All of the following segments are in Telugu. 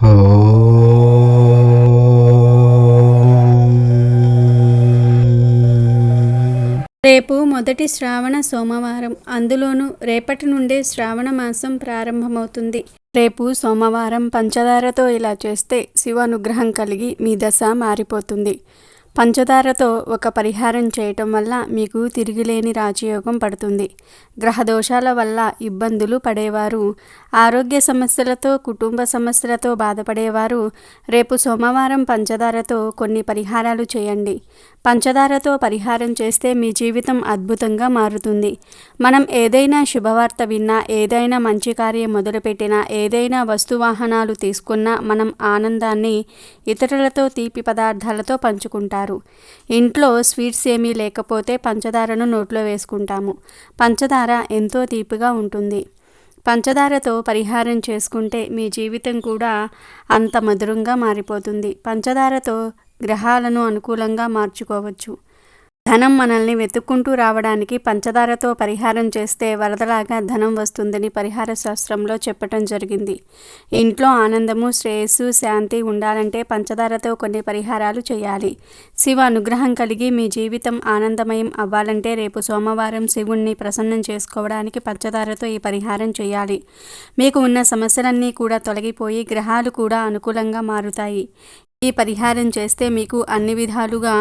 రేపు మొదటి శ్రావణ సోమవారం. అందులోనూ రేపటి నుండే శ్రావణ మాసం ప్రారంభమవుతుంది. రేపు సోమవారం పంచదారతో ఇలా చేస్తే శివ అనుగ్రహం కలిగి మీ దశ మారిపోతుంది. పంచదారతో ఒక పరిహారం చేయటం వల్ల మీకు తిరిగిలేని రాజయోగం పడుతుంది. గ్రహ దోషాల వల్ల ఇబ్బందులు పడేవారు. ఆరోగ్య సమస్యలతో కుటుంబ సమస్యలతో బాధపడేవారు. రేపు సోమవారం పంచదారతో కొన్ని పరిహారాలు చేయండి. పంచదారతో పరిహారం చేస్తే మీ జీవితం అద్భుతంగా మారుతుంది. మనం ఏదైనా శుభవార్త విన్నా ఏదైనా మంచి కార్యం మొదలుపెట్టినా ఏదైనా వస్తువాహనాలు తీసుకున్నా మనం ఆనందాన్ని ఇతరులతో తీపి పదార్థాలతో పంచుకుంటాం. పంచుకుంటారు ఇంట్లో స్వీట్స్ ఏమీ లేకపోతే పంచదారను నోట్లో వేసుకుంటాము. పంచదార ఎంతో తీపిగా ఉంటుంది. పంచదారతో పరిహారం చేసుకుంటే మీ జీవితం కూడా అంత మధురంగా మారిపోతుంది. పంచదారతో గ్రహాలను అనుకూలంగా మార్చుకోవచ్చు. ధనం మనల్ని వెతుక్కుంటూ రావడానికి పంచదారతో పరిహారం చేస్తే వరదలాగా ధనం వస్తుందని పరిహార శాస్త్రంలో చెప్పటం జరిగింది. ఇంట్లో ఆనందము శ్రేయస్సు శాంతి ఉండాలంటే పంచదారతో కొన్ని పరిహారాలు చేయాలి. శివ అనుగ్రహం కలిగి మీ జీవితం ఆనందమయం అవ్వాలంటే రేపు సోమవారం శివుణ్ణి ప్రసన్నం చేసుకోవడానికి పంచదారతో ఈ పరిహారం చేయాలి. మీకు ఉన్న సమస్యలన్నీ కూడా తొలగిపోయి గ్రహాలు కూడా అనుకూలంగా మారుతాయి. ఈ పరిహారం చేస్తే మీకు అన్ని విధాలుగా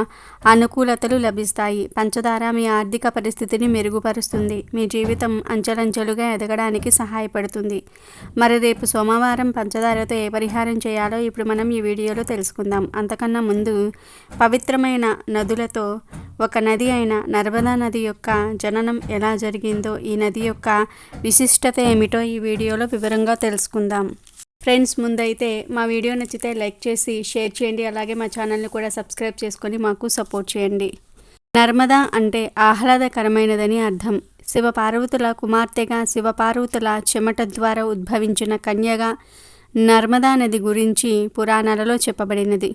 అనుకూలతలు లభిస్తాయి. పంచదార మీ ఆర్థిక పరిస్థితిని మెరుగుపరుస్తుంది. మీ జీవితం అంచెలంచెలుగా ఎదగడానికి సహాయపడుతుంది. మరి రేపు సోమవారం పంచదారతో ఏ పరిహారం చేయాలో ఇప్పుడు మనం ఈ వీడియోలో తెలుసుకుందాం. అంతకన్నా ముందు పవిత్రమైన నదులతో ఒక నది అయిన నర్మదా నది యొక్క జననం ఎలా జరిగిందో ఈ నది యొక్క విశిష్టత ఏమిటో ఈ వీడియోలో వివరంగా తెలుసుకుందాం. ఫ్రెండ్స్ ముందైతే మా వీడియో నచ్చితే లైక్ చేసి షేర్ చేయండి. అలాగే మా ఛానల్ని కూడా సబ్స్క్రైబ్ చేసుకొని మాకు సపోర్ట్ చేయండి. నర్మదా అంటే ఆహ్లాదకరమైనదని అర్థం. శివపార్వతుల కుమార్తెగా శివపార్వతుల చెమట ద్వారా ఉద్భవించిన కన్యగా నర్మదా నది గురించి పురాణాలలో చెప్పబడినది.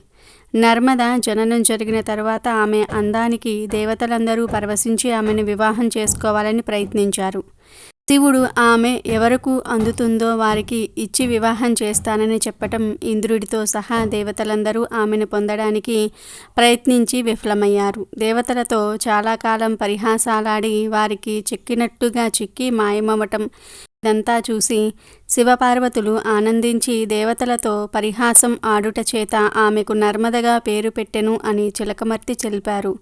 నర్మద జననం జరిగిన తర్వాత ఆమె అందానికి దేవతలందరూ పరవశించి ఆమెను వివాహం చేసుకోవాలని ప్రయత్నించారు. శివుడు ఆమె ఎవరకు అందుతుందో వారికి ఇచ్చి వివాహం చేస్తానని చెప్పటం ఇంద్రుడితో సహా దేవతలందరూ ఆమెను పొందడానికి ప్రయత్నించి విఫలమయ్యారు. దేవతలతో చాలా కాలం పరిహాసాలాడి వారికి చిక్కినట్టుగా చిక్కి మాయమవటం ఇదంతా చూసి శివపార్వతులు ఆనందించి దేవతలతో పరిహాసం ఆడుట చేత ఆమెకు నర్మదగా పేరు పెట్టెను అని చిలకమర్తి తెలిపారు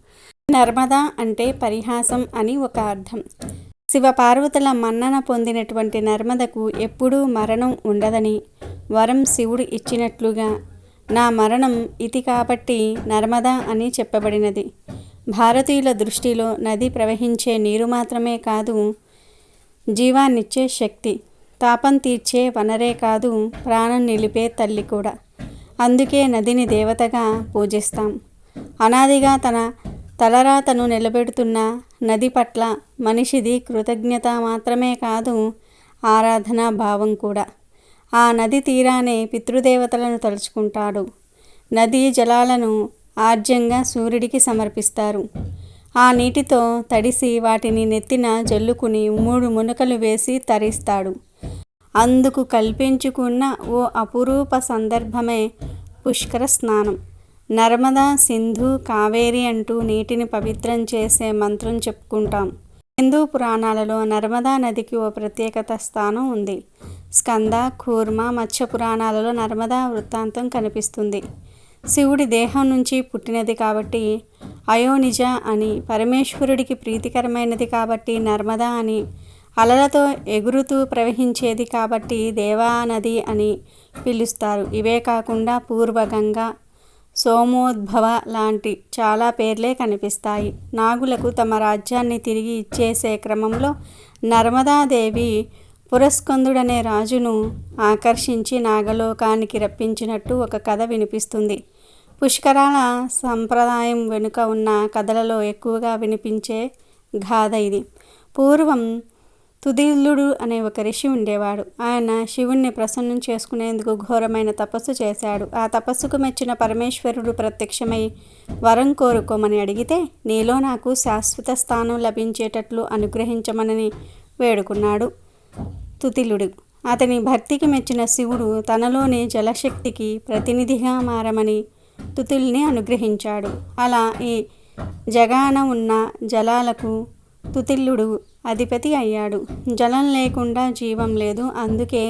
నర్మద అంటే పరిహాసం అని ఒక అర్థం. శివపార్వతుల మన్నన పొందినటువంటి నర్మదకు ఎప్పుడూ మరణం ఉండదని వరం శివుడు ఇచ్చినట్లుగా నా మరణం ఇది కాబట్టి నర్మదా అని చెప్పబడినది. భారతీయుల దృష్టిలో నది ప్రవహించే నీరు మాత్రమే కాదు జీవాన్నిచ్చే శక్తి తాపం తీర్చే వనరే కాదు ప్రాణం నిలిపే తల్లి కూడా. అందుకే నదిని దేవతగా పూజిస్తాం. అనాదిగా తన తలరాతను నిలబెడుతున్న నది పట్ల మనిషిది కృతజ్ఞత మాత్రమే కాదు ఆరాధనా భావం కూడా. ఆ నది తీరానే పితృదేవతలను తలుచుకుంటాడు. నదీ జలాలను ఆర్జ్యంగా సూర్యుడికి సమర్పిస్తారు. ఆ నీటితో తడిసి వాటిని నెత్తిన జల్లుకుని మూడు మునకలు వేసి తరిస్తాడు. అందుకు కల్పించుకున్న ఓ అపురూప సందర్భమే పుష్కర స్నానం. నర్మదా సింధు కావేరి అంటూ నీటిని పవిత్రం చేసే మంత్రం చెప్పుకుంటాం. హిందూ పురాణాలలో నర్మదా నదికి ఓ ప్రత్యేకత స్థానం ఉంది. స్కంద కూర్మ మత్స్య పురాణాలలో నర్మదా వృత్తాంతం కనిపిస్తుంది. శివుడి దేహం నుంచి పుట్టినది కాబట్టి అయోనిజ అని పరమేశ్వరుడికి ప్రీతికరమైనది కాబట్టి నర్మదా అని అలలతో ఎగురుతూ ప్రవహించేది కాబట్టి దేవానది అని పిలుస్తారు. ఇవే కాకుండా పూర్వగంగా సోమోద్భవ లాంటి చాలా పేర్లే కనిపిస్తాయి. నాగులకు తమ రాజ్యాన్ని తిరిగి ఇచ్చేసే క్రమంలో నర్మదాదేవి పురస్కందుడనే రాజును ఆకర్షించి నాగలోకానికి రప్పించినట్టు ఒక కథ వినిపిస్తుంది. పుష్కరాల సంప్రదాయం వెనుక ఉన్న కథలలో ఎక్కువగా వినిపించే గాథ ఇది. పూర్వం తుదిల్లుడు అనే ఒక ఋషి ఉండేవాడు. ఆయన శివుణ్ణి ప్రసన్నం చేసుకునేందుకు ఘోరమైన తపస్సు చేశాడు. ఆ తపస్సుకు మెచ్చిన పరమేశ్వరుడు ప్రత్యక్షమై వరం కోరుకోమని అడిగితే నీలో నాకు శాశ్వత స్థానం లభించేటట్లు అనుగ్రహించమనని వేడుకున్నాడు తుతిలుడు అతని భక్తికి మెచ్చిన శివుడు తనలోని జలశక్తికి ప్రతినిధిగా మారమని తుతుల్ని అనుగ్రహించాడు. అలా ఈ జగాన ఉన్న జలాలకు తుతిల్లుడు అధిపతి అయ్యాడు. జలం లేకుండా జీవం లేదు. అందుకే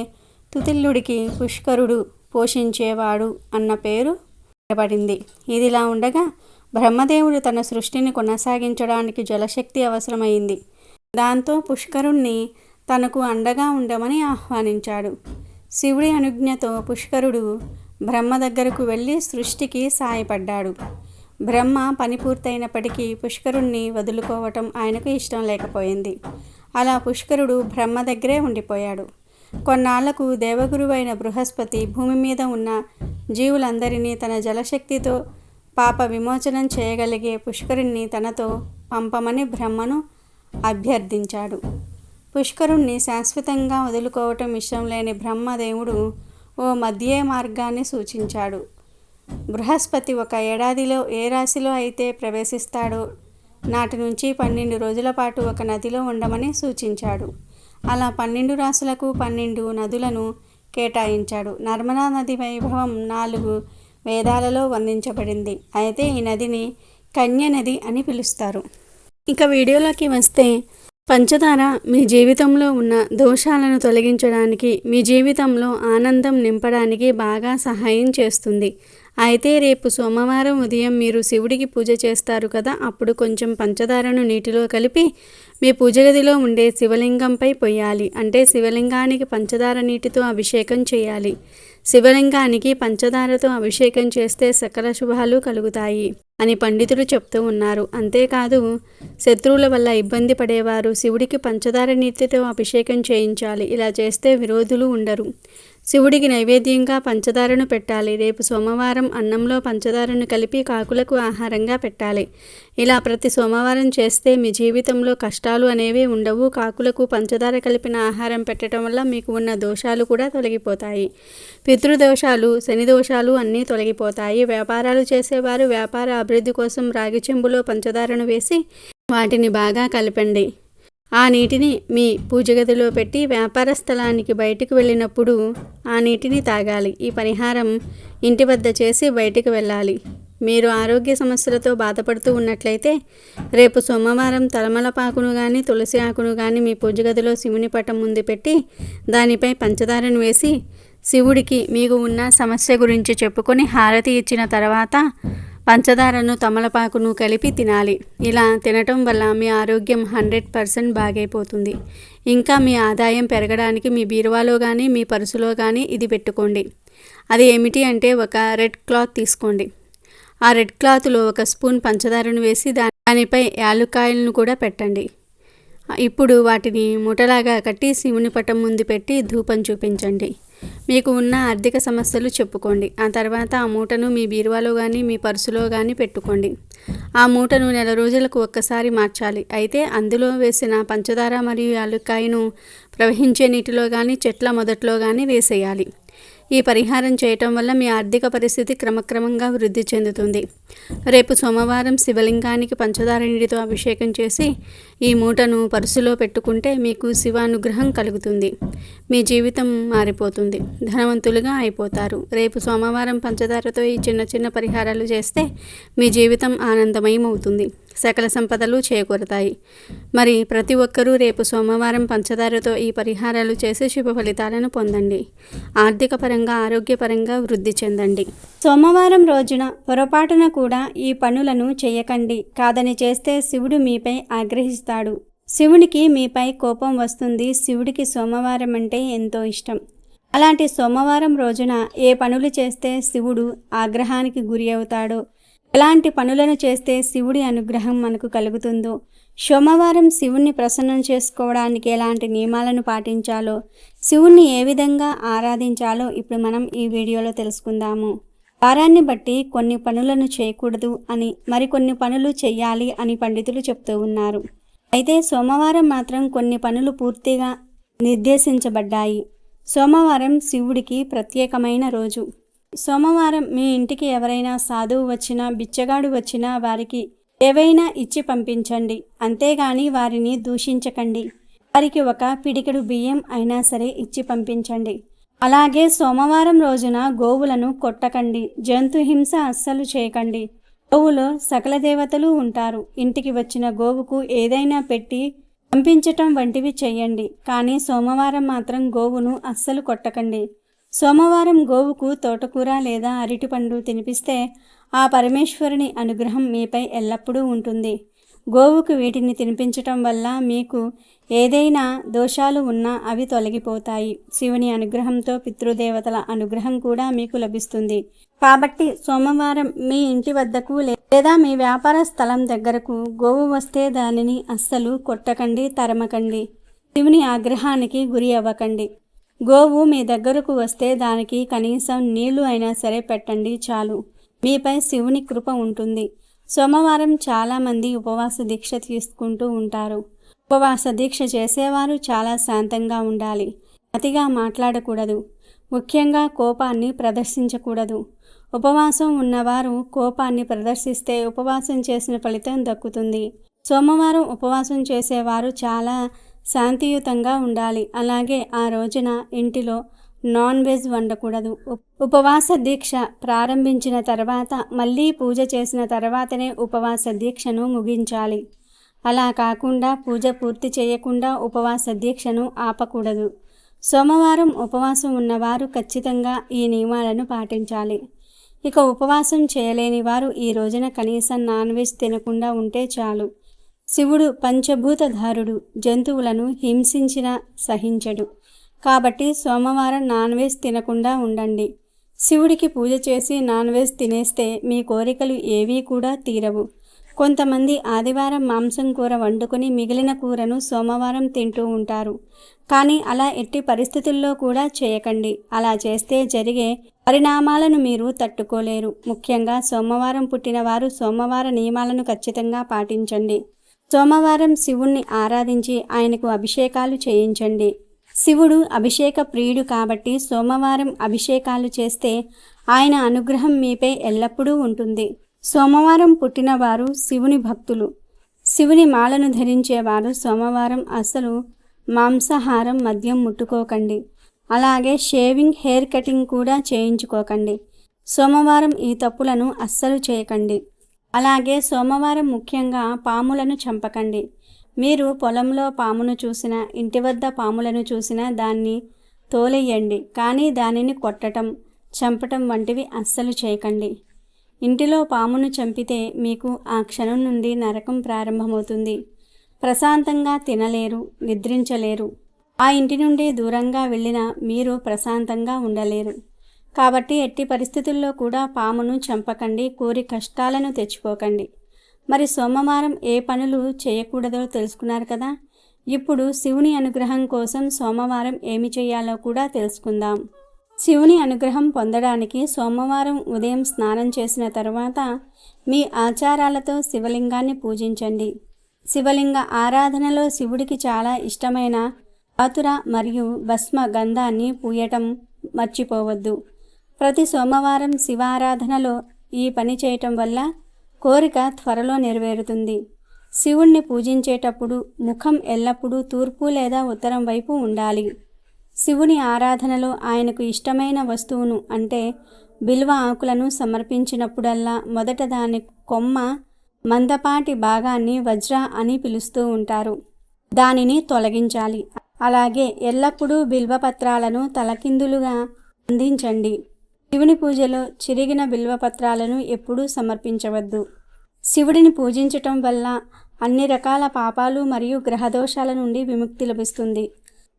తుతిల్లుడికి పుష్కరుడు పోషించేవాడు అన్న పేరు పడింది ఇదిలా ఉండగా బ్రహ్మదేవుడు తన సృష్టిని కొనసాగించడానికి జలశక్తి అవసరమైంది. దాంతో పుష్కరుణ్ణి తనకు అండగా ఉండమని ఆహ్వానించాడు. శివుడి అనుజ్ఞతో పుష్కరుడు బ్రహ్మ దగ్గరకు వెళ్ళి సృష్టికి సాయపడ్డాడు. బ్రహ్మ పని పూర్తయినప్పటికీ పుష్కరుణ్ణి వదులుకోవటం ఆయనకు ఇష్టం లేకపోయింది. అలా పుష్కరుడు బ్రహ్మ దగ్గరే ఉండిపోయాడు. కొన్నాళ్ళకు దేవగురువైన బృహస్పతి భూమి మీద ఉన్న జీవులందరినీ తన జలశక్తితో పాప విమోచనం చేయగలిగే పుష్కరుణ్ణి తనతో పంపమని బ్రహ్మను అభ్యర్థించాడు. పుష్కరుణ్ణి శాశ్వతంగా వదులుకోవటం ఇష్టం లేని బ్రహ్మదేవుడు ఓ మధ్యే మార్గాన్ని సూచించాడు. బృహస్పతి ఒక ఏడాదిలో ఏ రాశిలో అయితే ప్రవేశిస్తాడో నాటి నుంచి పన్నెండు రోజుల పాటు ఒక నదిలో ఉండమని సూచించాడు. అలా పన్నెండు రాసులకు పన్నెండు నదులను కేటాయించాడు. నర్మదా నది వైభవం నాలుగు వేదాలలో వర్ణించబడింది. అయితే ఈ నదిని కన్య నది అని పిలుస్తారు. ఇక వీడియోలోకి వస్తే పంచదార మీ జీవితంలో ఉన్న దోషాలను తొలగించడానికి మీ జీవితంలో ఆనందం నింపడానికి బాగా సహాయం చేస్తుంది. అయితే రేపు సోమవారం ఉదయం మీరు శివుడికి పూజ చేస్తారు కదా అప్పుడు కొంచెం పంచదారను నీటిలో కలిపి మీ పూజ గదిలో ఉండే శివలింగంపై పొయ్యాలి. అంటే శివలింగానికి పంచదార నీటితో అభిషేకం చేయాలి. శివలింగానికి పంచదారతో అభిషేకం చేస్తే సకల శుభాలు కలుగుతాయి అని పండితులు చెప్తూ ఉన్నారు. అంతేకాదు శత్రువుల వల్ల ఇబ్బంది పడేవారు శివుడికి పంచదార నీటితో అభిషేకం చేయించాలి. ఇలా చేస్తే విరోధులు ఉండరు. శివుడికి నైవేద్యంగా పంచదారను పెట్టాలి. రేపు సోమవారం అన్నంలో పంచదారను కలిపి కాకులకు ఆహారంగా పెట్టాలి. ఇలా ప్రతి సోమవారం చేస్తే మీ జీవితంలో కష్టాలు అనేవి ఉండవు. కాకులకు పంచదార కలిపిన ఆహారం పెట్టడం వల్ల మీకు ఉన్న దోషాలు కూడా తొలగిపోతాయి. పితృదోషాలు శని దోషాలు అన్నీ తొలగిపోతాయి. వ్యాపారాలు చేసేవారు వ్యాపార అభివృద్ధి కోసం రాగి చెంబులో పంచదారను వేసి వాటిని బాగా కలపండి. ఆ నీటిని మీ పూజ గదిలో పెట్టి వ్యాపార స్థలానికి బయటికి వెళ్ళినప్పుడు ఆ నీటిని తాగాలి. ఈ పరిహారం ఇంటి వద్ద చేసి బయటికి వెళ్ళాలి. మీరు ఆరోగ్య సమస్యలతో బాధపడుతూ ఉన్నట్లయితే రేపు సోమవారం తలమలపాకును కానీ తులసి ఆకును కానీ మీ పూజ గదిలో శివుని పటం ముందు పెట్టి దానిపై పంచదారను వేసి శివుడికి మీకు ఉన్న సమస్య గురించి చెప్పుకొని హారతి ఇచ్చిన తర్వాత పంచదారను తమలపాకును కలిపి తినాలి. ఇలా తినటం వల్ల మీ ఆరోగ్యం హండ్రెడ్ పర్సెంట్ బాగైపోతుంది. ఇంకా మీ ఆదాయం పెరగడానికి మీ బీరువాలో కానీ మీ పరుసులో కానీ ఇది పెట్టుకోండి. అది ఏమిటి అంటే ఒక రెడ్ క్లాత్ తీసుకోండి. ఆ రెడ్ క్లాత్లో ఒక స్పూన్ పంచదారను వేసి దానిపై యాలుకాయలను కూడా పెట్టండి. ఇప్పుడు వాటిని ముఠలాగా కట్టి శివుని పటం ముందు పెట్టి ధూపం చూపించండి. మీకు ఉన్న ఆర్థిక సమస్యలు చెప్పుకోండి. ఆ తర్వాత ఆ మూటను మీ బీరువాలో కానీ మీ పర్సులో కానీ పెట్టుకోండి. ఆ మూటను నెల రోజులకు ఒక్కసారి మార్చాలి. అయితే అందులో వేసిన పంచదార మరియు యాలుక్కాయను ప్రవహించే నీటిలో కానీ చెట్ల మొదట్లో కానీ వేసేయాలి. ఈ పరిహారం చేయటం వల్ల మీ ఆర్థిక పరిస్థితి క్రమక్రమంగా వృద్ధి చెందుతుంది. రేపు సోమవారం శివలింగానికి పంచదార నీటితో అభిషేకం చేసి ఈ మూటను పరుసులో పెట్టుకుంటే మీకు శివానుగ్రహం కలుగుతుంది. మీ జీవితం మారిపోతుంది. ధనవంతులుగా అయిపోతారు. రేపు సోమవారం పంచదారతో ఈ చిన్న చిన్న పరిహారాలు చేస్తే మీ జీవితం ఆనందమయం అవుతుంది సకల సంపదలు చేకూరతాయి. మరి ప్రతి ఒక్కరూ రేపు సోమవారం పంచదారతో ఈ పరిహారాలు చేసి శుభ ఫలితాలను పొందండి. ఆర్థిక పరంగా ఆరోగ్యపరంగా వృద్ధి చెందండి. సోమవారం రోజున పొరపాటున కూడా ఈ పనులను చేయకండి. కాదని చేస్తే శివుడు మీపై ఆగ్రహిస్తాడు. శివుడికి మీపై కోపం వస్తుంది. శివుడికి సోమవారం అంటే ఎంతో ఇష్టం. అలాంటి సోమవారం రోజున ఏ పనులు చేస్తే శివుడు ఆగ్రహానికి గురి అవుతాడో ఎలాంటి పనులను చేస్తే శివుడి అనుగ్రహం మనకు కలుగుతుందో సోమవారం శివుణ్ణి ప్రసన్నం చేసుకోవడానికి ఎలాంటి నియమాలను పాటించాలో శివుణ్ణి ఏ విధంగా ఆరాధించాలో ఇప్పుడు మనం ఈ వీడియోలో తెలుసుకుందాము. వారాన్ని బట్టి కొన్ని పనులను చేయకూడదు అని మరికొన్ని పనులు చేయాలి అని పండితులు చెప్తూ ఉన్నారు. అయితే సోమవారం మాత్రం కొన్ని పనులు పూర్తిగా నిర్దేశించబడ్డాయి. సోమవారం శివుడికి ప్రత్యేకమైన రోజు. సోమవారం మీ ఇంటికి ఎవరైనా సాధువు వచ్చినా బిచ్చగాడు వచ్చినా వారికి ఏవైనా ఇచ్చి పంపించండి. అంతేగాని వారిని దూషించకండి. వారికి ఒక పిడికెడు బియ్యం అయినా సరే ఇచ్చి పంపించండి. అలాగే సోమవారం రోజున గోవులను కొట్టకండి. జంతు హింస అస్సలు చేయకండి. గోవులో సకల దేవతలు ఉంటారు. ఇంటికి వచ్చిన గోవుకు ఏదైనా పెట్టి పంపించటం వంటివి చేయండి. కానీ సోమవారం మాత్రం గోవును అస్సలు కొట్టకండి. సోమవారం గోవుకు తోటకూర లేదా అరటిపండు తినిపిస్తే ఆ పరమేశ్వరుని అనుగ్రహం మీపై ఎల్లప్పుడూ ఉంటుంది. గోవుకు వీటిని తినిపించటం వల్ల మీకు ఏదైనా దోషాలు ఉన్నా అవి తొలగిపోతాయి. శివుని అనుగ్రహంతో పితృదేవతల అనుగ్రహం కూడా మీకు లభిస్తుంది. కాబట్టి సోమవారం మీ ఇంటి వద్దకు లేదా మీ వ్యాపార స్థలం దగ్గరకు గోవు వస్తే దానిని అస్సలు కొట్టకండి తరమకండి. శివుని ఆగ్రహానికి గురి అవ్వకండి. గోవు మీ దగ్గరకు వస్తే దానికి కనీసం నీళ్ళు అయినా సరే పెట్టండి చాలు. మీపై శివుని కృప ఉంటుంది. సోమవారం చాలామంది ఉపవాస దీక్ష తీసుకుంటూ ఉంటారు. ఉపవాస దీక్ష చేసేవారు చాలా శాంతంగా ఉండాలి. అతిగా మాట్లాడకూడదు. ముఖ్యంగా కోపాన్ని ప్రదర్శించకూడదు. ఉపవాసం ఉన్నవారు కోపాన్ని ప్రదర్శిస్తే ఉపవాసం చేసిన ఫలితం దక్కుతుంది. సోమవారం ఉపవాసం చేసేవారు చాలా శాంతియుతంగా ఉండాలి. అలాగే ఆ రోజున ఇంటిలో నాన్ వెజ్ వండకూడదు. ఉపవాస దీక్ష ప్రారంభించిన తర్వాత మళ్ళీ పూజ చేసిన తర్వాతనే ఉపవాస దీక్షను ముగించాలి. అలా కాకుండా పూజ పూర్తి చేయకుండా ఉపవాస దీక్షను ఆపకూడదు. సోమవారం ఉపవాసం ఉన్నవారు ఖచ్చితంగా ఈ నియమాలను పాటించాలి. ఇక ఉపవాసం చేయలేని వారు ఈ రోజున కనీసం నాన్ వెజ్ తినకుండా ఉంటే చాలు. శివుడు పంచభూతధారుడు జంతువులను హింసించిన సహించడు. కాబట్టి సోమవారం నాన్ వెజ్ తినకుండా ఉండండి. శివుడికి పూజ చేసి నాన్ వెజ్ తినేస్తే మీ కోరికలు ఏవీ కూడా తీరవు. కొంతమంది ఆదివారం మాంసం కూర వండుకొని మిగిలిన కూరను సోమవారం తింటూ ఉంటారు. కానీ అలా ఎట్టి పరిస్థితుల్లో కూడా చేయకండి. అలా చేస్తే జరిగే పరిణామాలను మీరు తట్టుకోలేరు. ముఖ్యంగా సోమవారం పుట్టిన వారు సోమవార నియమాలను ఖచ్చితంగా పాటించండి. సోమవారం శివుణ్ణి ఆరాధించి ఆయనకు అభిషేకాలు చేయించండి. శివుడు అభిషేక ప్రియుడు కాబట్టి సోమవారం అభిషేకాలు చేస్తే ఆయన అనుగ్రహం మీపై ఎల్లప్పుడూ ఉంటుంది. సోమవారం పుట్టినవారు శివుని భక్తులు. శివుని మాలను ధరించేవారు సోమవారం అసలు మాంసాహారం మద్యం ముట్టుకోకండి. అలాగే షేవింగ్ హెయిర్ కటింగ్ కూడా చేయించుకోకండి. సోమవారం ఈ తప్పులను అస్సలు చేయకండి. అలాగే సోమవారం ముఖ్యంగా పాములను చంపకండి. మీరు పొలంలో పామును చూసిన ఇంటి వద్ద పాములను చూసినా దాన్ని తోలేయండి కానీ దానిని కొట్టటం చంపటం వంటివి అస్సలు చేయకండి. ఇంటిలో పామును చంపితే మీకు ఆ క్షణం నుండి నరకం ప్రారంభమవుతుంది. ప్రశాంతంగా తినలేరు నిద్రించలేరు. ఆ ఇంటి నుండి దూరంగా వెళ్ళిన మీరు ప్రశాంతంగా ఉండలేరు. కాబట్టి ఎట్టి పరిస్థితుల్లో కూడా పామును చంపకండి కోరి కష్టాలను తెచ్చుకోకండి. మరి సోమవారం ఏ పనులు చేయకూడదో తెలుసుకున్నారు కదా? ఇప్పుడు శివుని అనుగ్రహం కోసం సోమవారం ఏమి చేయాలో కూడా తెలుసుకుందాం. శివుని అనుగ్రహం పొందడానికి సోమవారం ఉదయం స్నానం చేసిన తర్వాత మీ ఆచారాలతో శివలింగాన్ని పూజించండి. శివలింగ ఆరాధనలో శివుడికి చాలా ఇష్టమైన ఆతుర మరియు భస్మ గంధాన్ని పూయటం మర్చిపోవద్దు. ప్రతి సోమవారం శివారాధనలో ఈ పని చేయటం వల్ల కోరిక త్వరలో నెరవేరుతుంది. శివుణ్ణి పూజించేటప్పుడు ముఖం ఎల్లప్పుడూ తూర్పు లేదా ఉత్తరం వైపు ఉండాలి. శివుని ఆరాధనలో ఆయనకు ఇష్టమైన వస్తువును అంటే బిల్వ ఆకులను సమర్పించినప్పుడల్లా మొదట దాని కొమ్మ మందపాటి భాగాన్ని వజ్ర అని పిలుస్తూ ఉంటారు. దానిని తొలగించాలి. అలాగే ఎల్లప్పుడూ బిల్వపత్రాలను తలకిందులుగా అందించండి. శివుని పూజలో చిరిగిన బిల్వపత్రాలను ఎప్పుడూ సమర్పించవద్దు. శివుడిని పూజించటం వల్ల అన్ని రకాల పాపాలు మరియు గ్రహదోషాల నుండి విముక్తి లభిస్తుంది.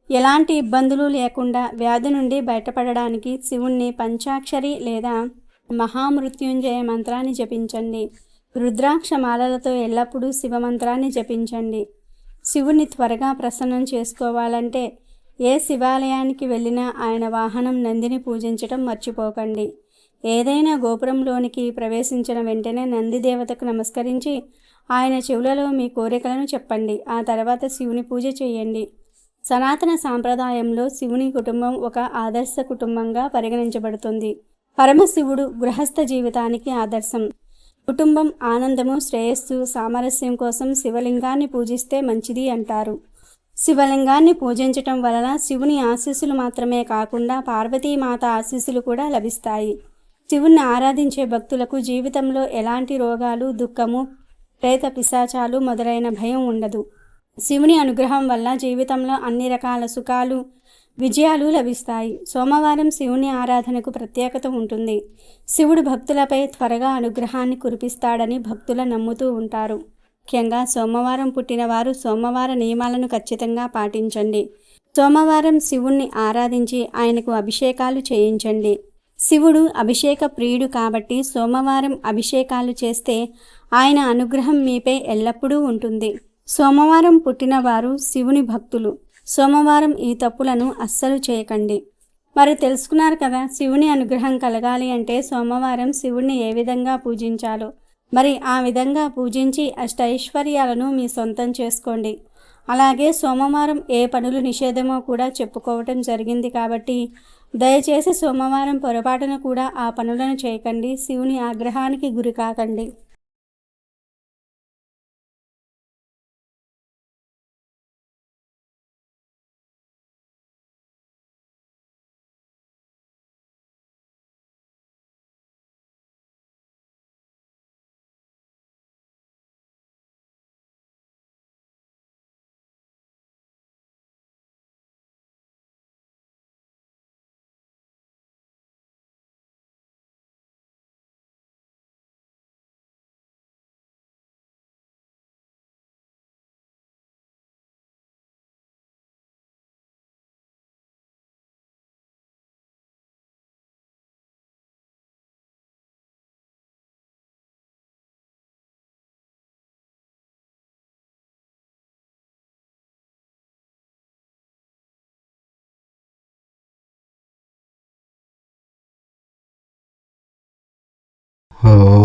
ఎలాంటి ఇబ్బందులు లేకుండా వ్యాధి నుండి బయటపడడానికి శివుణ్ణి పంచాక్షరి లేదా మహామృత్యుంజయ మంత్రాన్ని జపించండి. రుద్రాక్ష మాలలతో ఎల్లప్పుడూ శివమంత్రాన్ని జపించండి. శివుణ్ణి త్వరగా ప్రసన్నం చేసుకోవాలంటే ఏ శివాలయానికి వెళ్ళినా ఆయన వాహనం నందిని పూజించటం మర్చిపోకండి. ఏదైనా గోపురంలోనికి ప్రవేశించిన వెంటనే నంది దేవతకు నమస్కరించి ఆయన చెవులలో మీ కోరికలను చెప్పండి. ఆ తర్వాత శివుని పూజ చేయండి. సనాతన సాంప్రదాయంలో శివుని కుటుంబం ఒక ఆదర్శ కుటుంబంగా పరిగణించబడుతుంది. పరమశివుడు గృహస్థ జీవితానికి ఆదర్శం. కుటుంబం ఆనందము శ్రేయస్సు సామరస్యం కోసం శివలింగాన్ని పూజిస్తే మంచిది అంటారు. శివలింగాన్ని పూజించటం వలన శివుని ఆశీస్సులు మాత్రమే కాకుండా పార్వతీమాత ఆశీస్సులు కూడా లభిస్తాయి. శివుణ్ణి ఆరాధించే భక్తులకు జీవితంలో ఎలాంటి రోగాలు దుఃఖము ప్రేత పిశాచాలు మొదలైన భయం ఉండదు. శివుని అనుగ్రహం వల్ల జీవితంలో అన్ని రకాల సుఖాలు విజయాలు లభిస్తాయి. సోమవారం శివుని ఆరాధనకు ప్రత్యేకత ఉంటుంది. శివుడు భక్తులపై త్వరగా అనుగ్రహాన్ని కురిపిస్తాడని భక్తులు నమ్ముతూ ఉంటారు. ముఖ్యంగా సోమవారం పుట్టినవారు సోమవార నియమాలను ఖచ్చితంగా పాటించండి. సోమవారం శివుణ్ణి ఆరాధించి ఆయనకు అభిషేకాలు చేయించండి. శివుడు అభిషేక ప్రియుడు కాబట్టి సోమవారం అభిషేకాలు చేస్తే ఆయన అనుగ్రహం మీపై ఎల్లప్పుడూ ఉంటుంది. సోమవారం పుట్టినవారు శివుని భక్తులు. సోమవారం ఈ తప్పులను అస్సలు చేయకండి. మరి తెలుసుకున్నారు కదా శివుని అనుగ్రహం కలగాలి అంటే సోమవారం శివుణ్ణి ఏ విధంగా పూజించాలో. మరి ఆ విధంగా పూజించి అష్టైశ్వర్యాలను మీ సొంతం చేసుకోండి. అలాగే సోమవారం ఏ పనులు నిషేధమో కూడా చెప్పుకోవటం జరిగింది కాబట్టి దయచేసి సోమవారం పొరపాటున కూడా ఆ పనులను చేయకండి. శివుని ఆగ్రహానికి గురి కాకండి ఓం